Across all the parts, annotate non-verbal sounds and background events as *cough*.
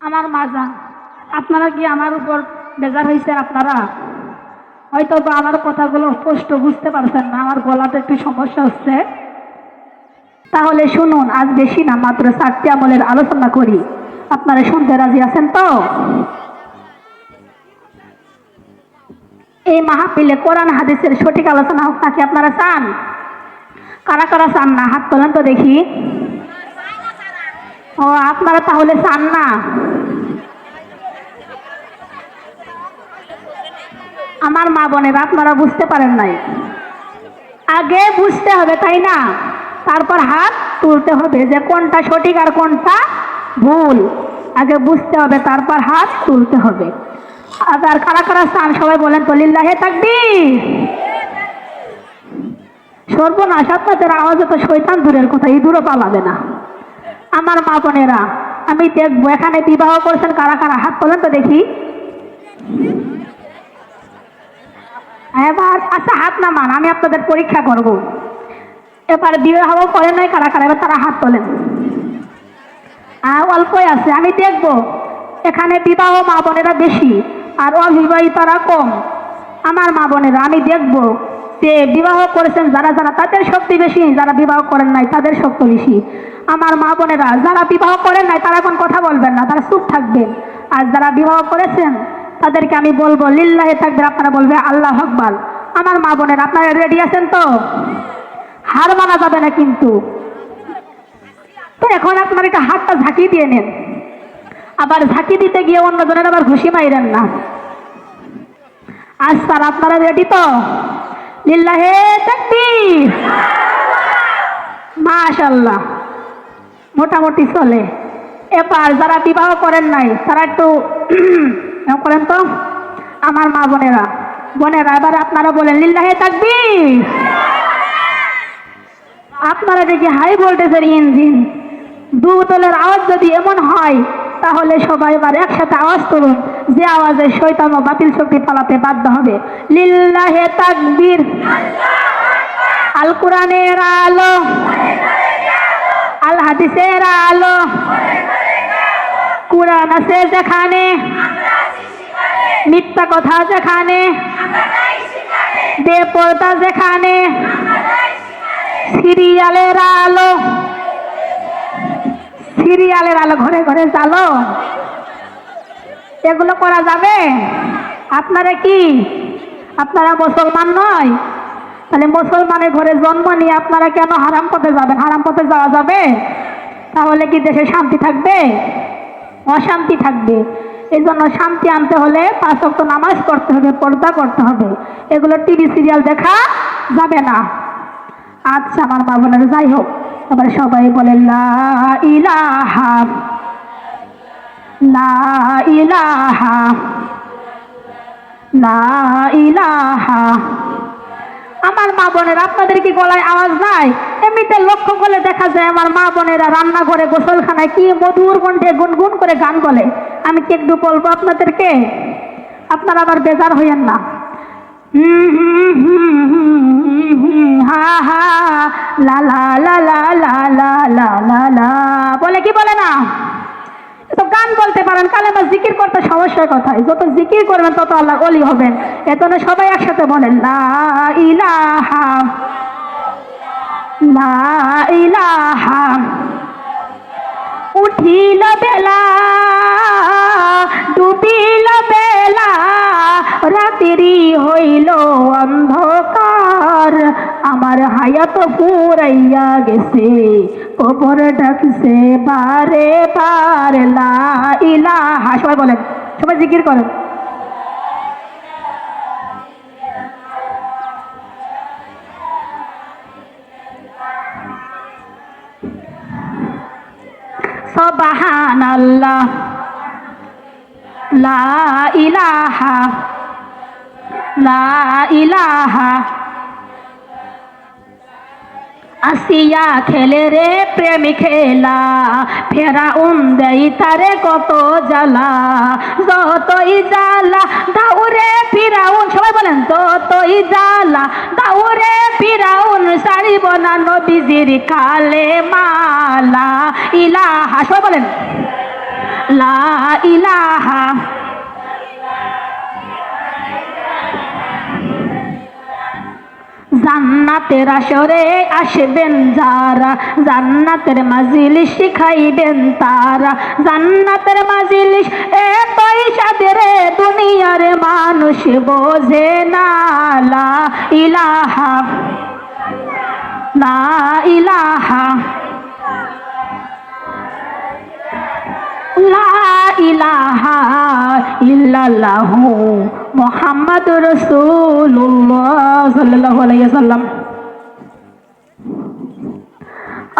আমার মাজা আপনারা কি আমার উপর বেজার হয়েছে আপনারা? হয়তো বা আমার কথাগুলো স্পষ্ট বুঝতে পারছেন না, আমার গলাতে একটু সমস্যা হচ্ছে। তাহলে শুনুন, আজ বেশি না, মাত্র চারটি আমলের আলোচনা করি। আপনারা শুনতে রাজি আছেন তো? এই মাহফিলে কোরআন হাদিসের সঠিক আলোচনা হোক নাকি আপনারা চান? কারা কারা চান না? হাত তোলেন তো দেখি। ও, আপনারা তাহলে চান না? আমার মা বোনেরা, আপনারা বুঝতে পারেন নাই। আগে বুঝতে হবে, তাই না? তারপর হাত তুলতে হবে যে কোনটা সঠিক আর কোনটা ভুল। আগে বুঝতে হবে, তারপর হাত তুলতে হবে। আর কারা কারা চান, সবাই বলেন তো, লিল্লাহে থাকবি সর্বনাশ, আপনাদের আওয়াজে তো শৈতান দূরের কথা এই দূরও পালাবে না। আমার মা বোনেরা, আমি দেখব, এখানে বিবাহ করছেন কারা কারা? হাত তোলেন তো দেখি। এবার আচ্ছা হাত নামান আমি আপনাদের পরীক্ষা করব। এবার বিবাহ করে নাই কারা কারা? এবার তারা হাত তোলেন। অল্পই আছে, আমি দেখব। এখানে বিবাহ মা বোনেরা বেশি, আর অবিবাহিতরা কম। আমার মা বোনেরা, আমি দেখব। যে বিবাহ করেছেন যারা যারা, তাদের শক্তি বেশি, যারা বিবাহ করেন নাই, তাদের শক্তি বেশি। আমার মা বোনেরা, যারা বিবাহ করেন নাই, তারা এখন কথা বলবেন না, তারা চুপ থাকবেন। আর যারা বিবাহ করেছেন, তাদেরকে আমি বলব, লিল্লাহে থাকবে আপনারা বলবে, আল্লাহ হকবাল আমার মা বোনেরা, আপনারা রেডি আছেন তো? হার মানা যাবে না কিন্তু। তো এখন আপনার এটা হাতটা ঝাঁকি দিয়ে নেন। আবার ঝাঁকি দিতে গিয়ে অন্যজনের আবার ঘুষি মাইরেন না। আজ স্যার আপনারা রেডি তো? লিল্লাহে তাকবীর। মাশাল্লাহ মোটামুটি চলে। এবার যারা বিবাহ করেন নাই, তারা একটু *clears throat* করেন তো? আমার মা বোনেরা। বোনেরা, এবার আপনারা বলেন, লিল্লাহে তাকবীর। আপনারা দেখি হাই ভোল্টেজের ইঞ্জিন। দু বোতলের আওয়াজ যদি এমন হয়, তাহলে সবাই এবার একসাথে আওয়াজ তুলুন। যে আওয়াজে শৈতান ও বাতিল শক্তি পালাতে বাধ্য হবে। লিল্লাহে তাকবীর। আল কোরআনের আলো। আল হাদিসের আলো। কোরআন আছে যেখানে। মিথ্যা কথা যেখানে। বেপরদা যেখানে। সিরিয়ালের আলো। সিরিয়ালের আলো ঘরে ঘরে চালো এগুলো করা যাবে? আপনারা কি? আপনারা মুসলমান নয়? তাহলে মুসলমানের ঘরে জন্ম নিয়ে আপনারা কেন হারাম পথে যাবেন? হারাম পথে যাওয়া যাবে? তাহলে কি দেশে শান্তি থাকবে? অশান্তি থাকবে। এই জন্য শান্তি আনতে হলে পাঁচ অক্ট নামাজ পড়তে হবে, পর্দা করতে হবে। এগুলো টিভি, সিরিয়াল দেখা যাবে না। আচ্ছা আমার মা বোনের, যাই হোক। এবার সবাই বলে ইলাহা লা ইলাহা লা ইলাহা আমার মা বোনের আপনাদের কি গলায় আওয়াজ নাই এমনিতে লক্ষ্য করলে দেখা যায় আমার মা বোনেরা রান্না করে গোসলখানায় কি মধুর কণ্ঠে গুনগুন করে গান বলে আমি কি একটু বলব আপনাদেরকে আপনারা আবার বেজার হইয়েন না হা হা লা লা লা লা লা লা লা বলে কি বলে না তো গান বলতে পারেন কালেমা জিকির করতে সমস্যার কথাই যত জিকির করবেন, তত আল্লাহ অলি হবেন। এজন্য সবাই একসাথে বলেন, লা ইলাহা ইলাহা। উঠিল বেলা, ডুবিল বেলা, রাত্রি হইল অন্ধকার। আমার হায়াত পুরাইয়া গেছে। কবর ডাকছে বারে বার, লা ইলাহা। সবাই বলেন, সবাই জিকির করেন। সবাহান আল্লাহ লা ইলাহা লা ইলাহা। আসিয়া খেলে রে প্রেম খেলা। ফেরা দেই তারে কত জ্বালা। যতই জ্বালা দাউরে ফিরাউন, সবাই বলেন, যতই জ্বালা দাউরে ফিরাউন সারিব না নবীজির কালে মালা। ইলাহা, সবাই বলেন, লা ইলাহা। জান্নাতের আসরে আসবেন যারা, জান্নাতের মাজিলিস শিখাইবেন তারা। জান্নাতের মাজিলিস এতই সাদের দুনিয়ার মানুষ বোঝে না। ইলাহা না ইলাহা।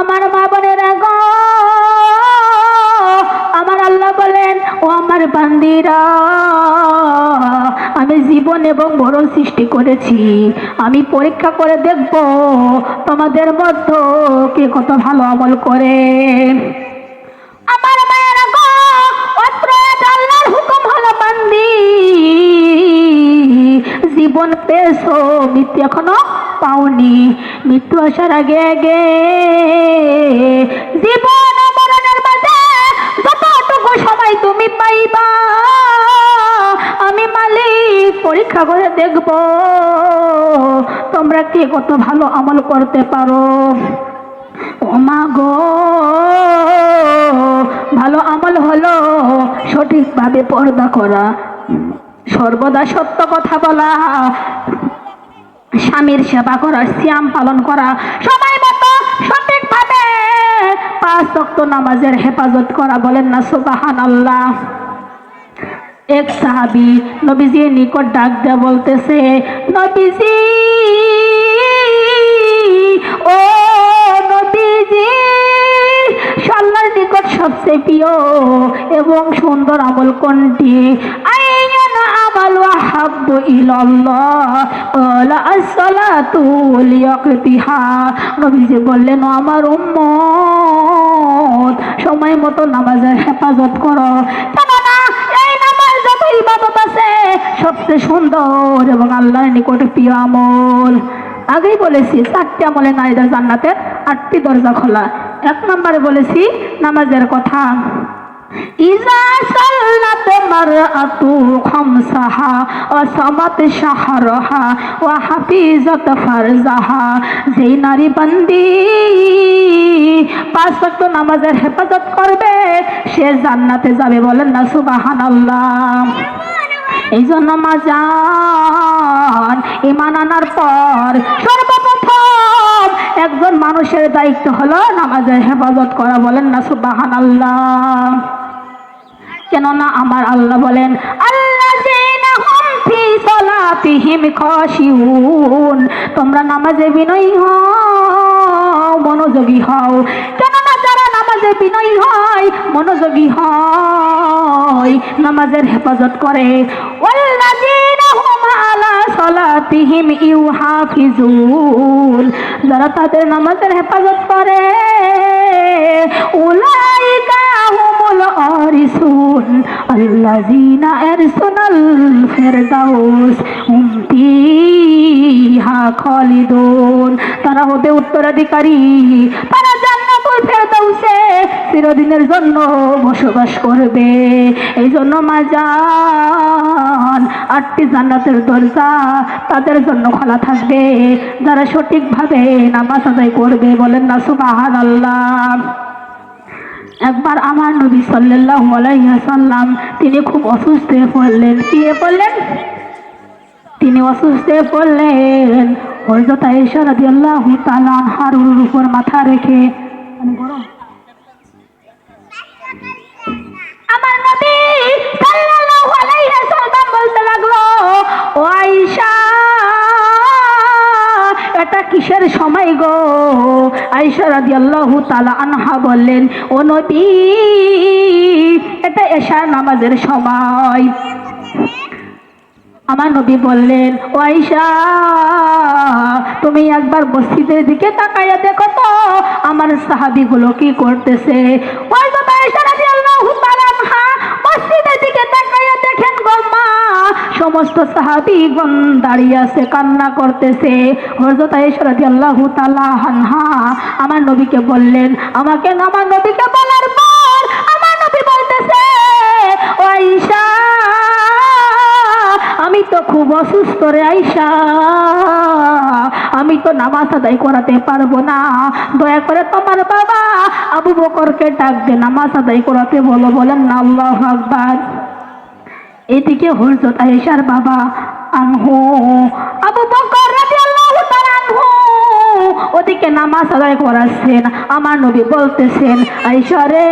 আমার মা বোনেরা আমার আল্লাহ বলেন, ও আমার বান্দিরা, আমি জীবন এবং মরণ সৃষ্টি করেছি। আমি পরীক্ষা করে দেখব তোমাদের মধ্যে কে কত ভালো আমল করে। জীবন পেয়েছ, মৃত্যু এখনও পাওনি। মৃত্যু আসার আগে আগে জীবন মরণের মাঝে যতটুকু সময় তুমি পাইবা, আমি মালিক, পরীক্ষা করে দেখব তোমরা কে কত ভালো আমল করতে পারো। ও মা গো, ভালো আমল হলো সঠিকভাবে পর্দা করা। সর্বদা সত্য কথা বলা। স্বামীর সেবা করা শ্যাম পালন করা। সময় মতো সঠিকভাবে পাঁচ রক্ত নামাজের হেফাজত করা বলেন না সুবাহান আল্লাহ এক সাহাবি নবীজির নিকট ডাক দেয়া বলতেছে, নবীজি, ও নবীজি, সাল্লার নিকট সবচেয়ে প্রিয় এবং সুন্দর আমল কোনটি? ক্বালা আস-সালাতু লিওয়াক্তিহা নবীজি বললেন, ও আমার সময় মতো নামাজের হেফাজত করো। এই নামাজ যত ইবাদত আছে সবচেয়ে সুন্দর এবং আল্লাহর নিকটে প্রিয় আমল। আগেই বলেছি, চারটি আমলে নারীদের জান্নাতের আটটি দরজা খোলা। এক নম্বরে বলেছি, নামাজের কথা। মারআতু খামসাহা ওয়া সামাত শাহরাহা ওয়া হাফিজাত ফারজাহা। যেই নারী বান্দি পাঁচ ওয়াক্ত নামাজের হেফাজত করবে, সে জান্নাতে যাবে বলেন না, সুবহানাল্লাহ। এই জন্য মাজান ইমান আনার পর সর্বপ্রথম একজন মানুষের দায়িত্ব হলো নামাজের হেফাজত করা বলেন না সুবাহান আল্লাহ কেননা আমার আল্লাহ বলেন তোমরা নামাজে বিনয়ী হও, মনোযোগী হও। কেননা যারা নামাজে বিনয়ী হয়, মনোযোগী হয়, নামাজের হেফাজত করে। ইউহাফিজুন। যারা তাদের নামাজের হেফাজত করে, উলাইকা তারা হবে উত্তরাধিকারী। তারা জান্নাতুল ফেরদাউসে চিরদিনের জন্য বসবাস করবে। এই জন্য মাজান আটটি জান্নাতের দরজা তাদের জন্য খোলা থাকবে। যারা সঠিকভাবে নামাজ আদায় করবে বলেন না সুবাহান আল্লাহ একবার আমার নবী সাল্লাল্লাহু আলাইহি সাল্লাম তিনি খুব অসুস্থ হয়ে পড়লেন। কি পড়লেন? তিনি অসুস্থ হয়ে পড়লেন। রাদিয়াল্লাহু তাআলা হারুর উপর মাথা রেখে মানে আমার নবী সাল্লাল্লাহু আলাইহি সাল্লাম বলতে লাগল, ও আয়েশা এটা কিসের সময় গো? আয়েশা রাদিয়াল্লাহু তাআলা আনহা বললেন, ও নবী, এটা এশার নামাজের সময়। আমার নবী বললেন, ও আয়েশা, তুমি একবার মসজিদের দিকে তাকাইয়া দেখো তো, আমার সাহাবিগুলো কি করতেছে? ওই তো আয়েশা রাদিয়াল্লাহু তাআলা আনহা, মসজিদের দিকে মা সমস্ত সাহাবিগণ দাঁড়িয়ে আছে, কান্না করতেছে। হরজত আয়েশরাদি আল্লাহু তাআলা হানহা আমার নবীকে বললেন, আমাকে আমার নবীকে বলার পর আমার নবী বলতেছে, ও আয়েশা, আমি তো খুব অসুস্থ রে আইসা আমি তো নামাজ আদায় করাতে পারব না। দয়া করে তোমার বাবা আবু বকরকে ডাক দে, নামাজ আদায় করাতে বলো। বলেন না আল্লাহ আকবার। এদিকে হজরত আয়েশার বাবা আনহু, আবু বকর রাদিয়াল্লাহু তাআলা আনহু, ওদিকে নামাজ আদায় করাচ্ছেন। আমার নবী বলতেছেন, আয়েশা রে,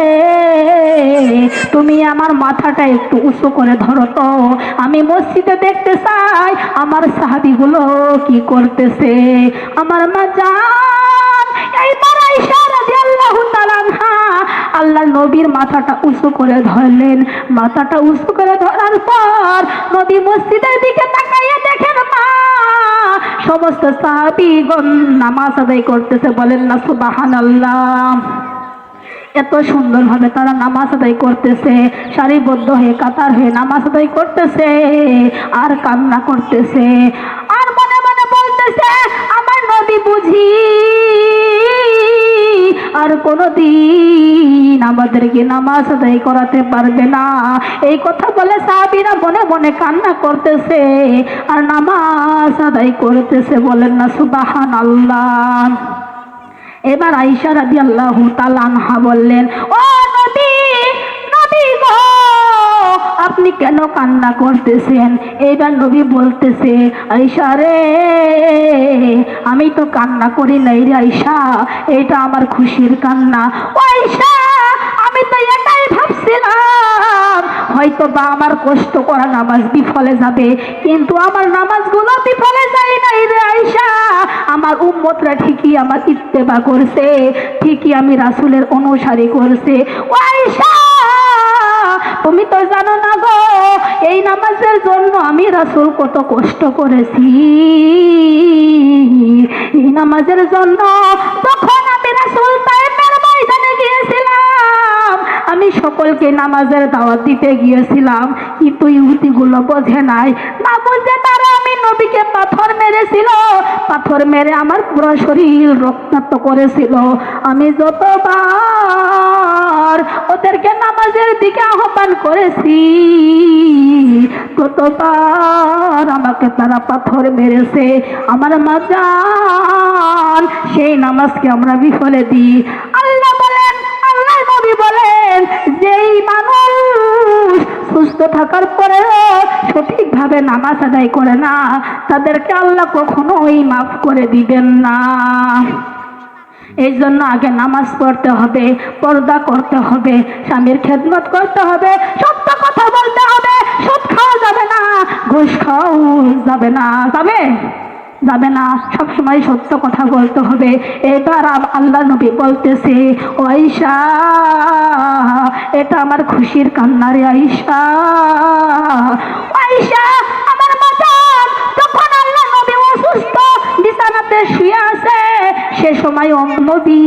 তুমি আমার মাথাটা একটু উঁচু করে ধরো তো। আমি মসজিদে দেখতে চাই, আমার সাহাবিগুলো কি করতেছে? আমার মা জান, এইবার আয়েশা রাদিয়াল্লাহু তাআলা আনহা আল্লাহ নবীর মাথাটা উঁচু করে ধরলেন। মাথাটা উঁচু করে ধরার পর নবী মসজিদের দিকে তাকাইয়া দেখেন সমস্ত সাহাবিগণ নামাজ আদায় করতেছে। বলেন না সুবাহান আল্লাহ এত সুন্দরভাবে তারা নামাজ আদায় করতেছে, সারিবদ্ধ হয়ে, কাতার হয়ে নামাজ আদায় করতেছে, আর কান্না করতেছে। আর মনে মনে বলতেছে, আমার নবী বুঝি আর কোনোদিন আমাদেরকে নামাজ আদায় করাতে পারবে না। এই কথা বলে সাহাবিরা মনে মনে কান্না করতেছে আর নামাজ আদায় করতেছে, বলেন না সুবাহান আল্লাহ এবার আইসা আদি আল্লাহ তালানহা বললেন, ও আপনি কেন কান্না করতেছেন? এইবার নবী বলতেছে আইসা রে, আমি তো কান্না করি নাই রে আইসা এটা আমার খুশির কান্না। আইসা আমি তো এটাই ভাবছিলাম হয়তো বা আমার কষ্ট করা নামাজ বিফলে যাবে, কিন্তু আমার নামাজগুলো বিফলে যায় নাই রে আইসা আমার উম্মতরা ঠিকই আমার ইত্তেবা করছে, ঠিকই আমি রাসুলের অনুসারী করছে। আইসা তুমি তো জানো না গো, এই নামাজের জন্য আমি রাসুল কত কষ্ট করেছি। এই নামাজের জন্য তখন আমি রাসুল তাইমের ময়দানে গিয়েছিলাম। আমি সকলকে নামাজের দাওয়াত দিতে গিয়েছিলাম, কিন্তু ইহুদিগুলো বোঝে নাই। না বুঝে তারা আমি নবীকে পাথর মেরেছিল, পাথর মেরে আমার পুরো শরীর রক্তাক্ত করেছিল। আমি যতবার ওদেরকে নামাজের দিকে আহ্বান করেছি। ততবার আমাকে তারা পাথর মেরেছে, আমার মাজান সেই নামাজকে আমরা বিফলে দিই। আল্লাহ বলেন, আল্লাহ নবী বলেন, যেই মানুষ সুস্থ থাকার পরেও সঠিকভাবে নামাজ আদায় করে না, তাদেরকে আল্লাহ কখনোই মাফ করে দিবেন না। এই জন্য আগে নামাজ পড়তে হবে, পর্দা করতে হবে, স্বামীর খেদমত করতে হবে, সত্য কথা বলতে হবে সুদ খাওয়া যাবে না, ঘুষ খাওয়াও যাবে না, যাবে? যাবে না, সবসময় সত্য কথা বলতে হবে। এবার আল্লাহ নবী বলতেছে আইসা এটা আমার খুশির কান্না রে আইসা ও বিছানাতে শুয়ে আছে। সে সময় নবী,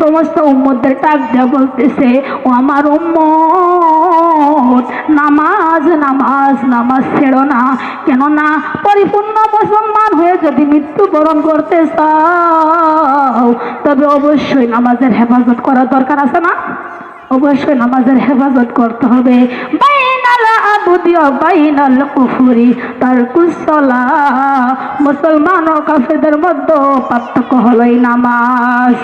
সমস্ত উম্মদের ডাক দেয়া বলতেছে, ও আমার উম্মত, নামাজ নামাজ নামাজ ছেড়ো না। কেননা পরিপূর্ণ মুসলমান হয়ে যদি মৃত্যুবরণ করতে চাও, তবে অবশ্যই নামাজের হেফাজত করা দরকার আছে না? অবশ্যই নামাজের হেফাজত করতে হবে। বাইনাল মুসলমান ও কাফেদের মধ্যে পার্থক্য হলোই নামাজ।